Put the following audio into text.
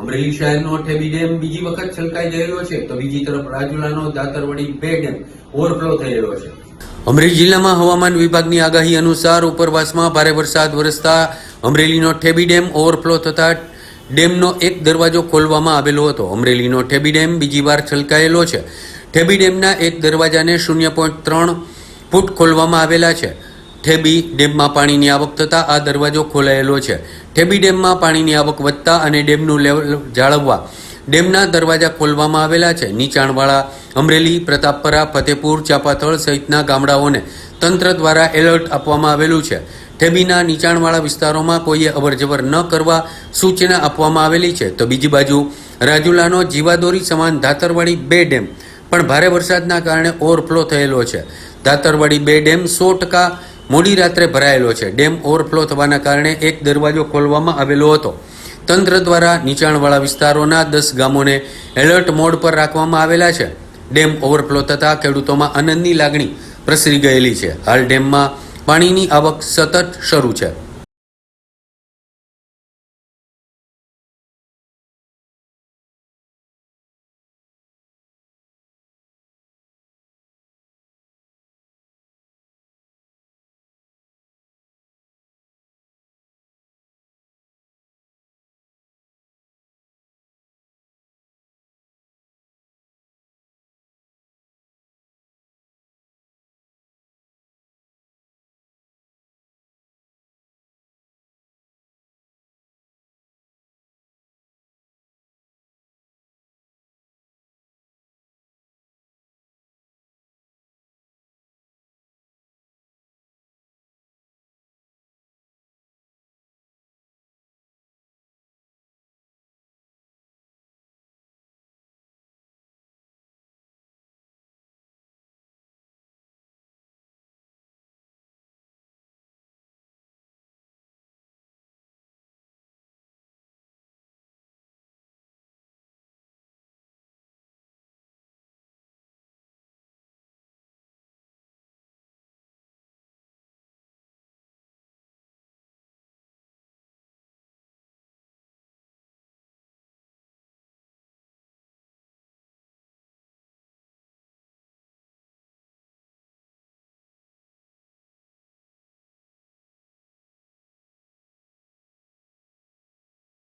અમરેલી શહેરનો ઠેબી ડેમ બીજી વખત છલકાઈ ગયેલો છે, તો બીજી તરફ રાજુલાનો દાતરવડી બે ડેમ ઓવરફ્લો થઈ રહ્યો છે. અમરેલી જિલ્લામાં હવામાન વિભાગની આગાહી અનુસાર ઉપરવાસમાં ભારે વરસાદ વરસતા અમરેલીનો ઠેબી ડેમ ઓવરફ્લો થતા ડેમનો એક દરવાજો ખોલવામાં આવેલો હતો. અમરેલીનો ઠેબી ડેમ બીજી વાર છલકાયેલો છે. ઠેબી ડેમના એક દરવાજાને શૂન્ય પોઈન્ટ ત્રણ ફૂટ ખોલવામાં આવેલા છે. ઠેબી ડેમમાં પાણીની આવક થતાં આ દરવાજો ખોલાયેલો છે. ઠેબી ડેમમાં પાણીની આવક વધતા અને ડેમનું લેવલ જાળવવા ડેમના દરવાજા ખોલવામાં આવેલા છે. નીચાણવાળા અમરેલી, પ્રતાપપરા, ફતેપુર, ચાપાથળ સહિતના ગામડાઓને તંત્ર દ્વારા એલર્ટ આપવામાં આવેલું છે. ઠેબીના નીચાણવાળા વિસ્તારોમાં કોઈએ અવરજવર ન કરવા સૂચના આપવામાં આવેલી છે. તો બીજી બાજુ રાજુલાનો જીવાદોરી સમાન ધાતરવાડી બે ડેમ, પણ ભારે વરસાદના કારણે ઓવરફ્લો થયેલો છે. ધાતરવાડી બે ડેમ સો ટકા મોડી રાત્રે ભરાયેલો છે. ડેમ ઓવરફ્લો થવાના કારણે એક દરવાજો ખોલવામાં આવેલો હતો. તંત્ર દ્વારા નીચાણવાળા વિસ્તારોના દસ ગામોને એલર્ટ મોડ પર રાખવામાં આવેલા છે. ડેમ ઓવરફ્લો થતાં ખેડૂતોમાં આનંદની લાગણી પ્રસરી ગયેલી છે. હાલ ડેમમાં પાણીની આવક સતત શરૂ છે.